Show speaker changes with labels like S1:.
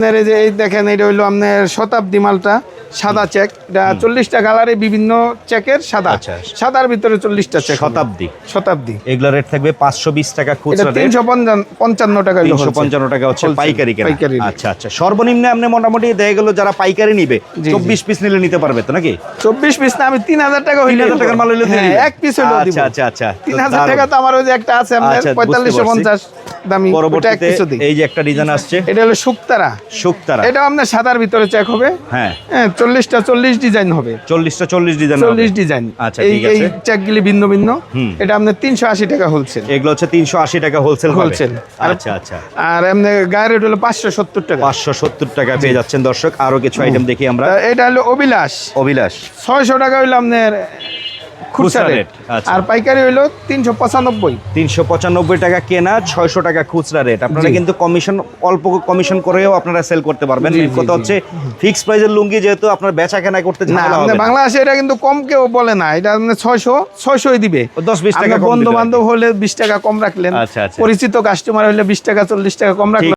S1: এই যে এই দেখেন এটা হইল আপনার শতাব্দী মালটা। সাদা চেক। এটা চল্লিশটা কালারে বিভিন্ন চেকের সাদা।
S2: আচ্ছা।
S1: সাদার ভিতরে চল্লিশটা চেক
S2: শতাব্দী।
S1: শতাব্দী।
S2: এগুলো রেট থাকবে পাঁচশো বিশ টাকা খুচরা
S1: তিনশো পঞ্চান্ন টাকা
S2: তিনশো পঞ্চান্ন টাকা হচ্ছে পাইকারি
S1: পাইকারি
S2: আচ্ছা আচ্ছা। সর্বনিম্ন আপনি মোটামুটি দেখা গেল যারা পাইকারি নিবে চব্বিশ পিস নিলে নিতে পারবে তো নাকি?
S1: চব্বিশ পিস না আমি তিন হাজার টাকা
S2: তিন
S1: হইলে
S2: হাজার টাকার মাল হইলে দিয়ে
S1: হ্যাঁ? এক পিস হইল দিব।
S2: আচ্ছা আচ্ছা। আচ্ছা
S1: তিন হাজার টাকা তো আমার ওই যে একটা আছে
S2: আচ্ছা,
S1: পঁয়তাল্লিশশো পঞ্চাশ দামি
S2: পরবর্তীতে এই যে একটা ডিজাইন আসছে।
S1: এটা হলো শুক্তারা।
S2: শুক্তারা।
S1: এটা আপনার সাদার ভিতরে চেক হবে।
S2: হ্যাঁ।
S1: হ্যাঁ চল্লিশটা চল্লিশ ডিজাইন হবে।
S2: চল্লিশটা চল্লিশ ডিজাইন
S1: চল্লিশ ডিজাইন
S2: আচ্ছা,
S1: এই এই চেকগুলি ভিন্ন ভিন্ন। এটা আপনার তিনশো আশি টাকা হোলসেল
S2: এগুলো হচ্ছে তিনশো আশি টাকা হোলসেল
S1: Wholesale।
S2: আচ্ছা আচ্ছা।
S1: আর এমনি গায়ের রেট হলো পাঁচশো সত্তর টাকা।
S2: পাঁচশো সত্তর টাকা পেয়ে যাচ্ছেন দর্শক। আরও কিছু আইটেম দেখি আমরা।
S1: এটা হলো অবিলাস
S2: অভিলাষ।
S1: ছয়শো টাকা হইল আপনার খুচরা রেট।
S2: আচ্ছা।
S1: আর পাইকারি হইল তিনশো পঁচানব্বই।
S2: তিনশো পঁচানব্বই টাকা কেনা ছয়শো টাকা খুচরা রেট। আপনারা কিন্তু কমিশন অল্প কমিশন করেও আপনারা সেল করতে পারবেন। কথা হচ্ছে ফিক্স প্রাইসের লুঙ্গি যেহেতু আপনার বেচা কেনা করতে
S1: না বাংলাদেশে এটা কিন্তু কম কেউ বলে না। এটা আপনার ছয়শো ছয়শোই দিবে।
S2: ও 10-20 টাকা
S1: বন্ধু বান্ধব হলে বিশ টাকা কম রাখলেন।
S2: আচ্ছা, আচ্ছা।
S1: পরিচিত কাস্টমার হলে বিশ টাকা চল্লিশ টাকা কম রাখলেন।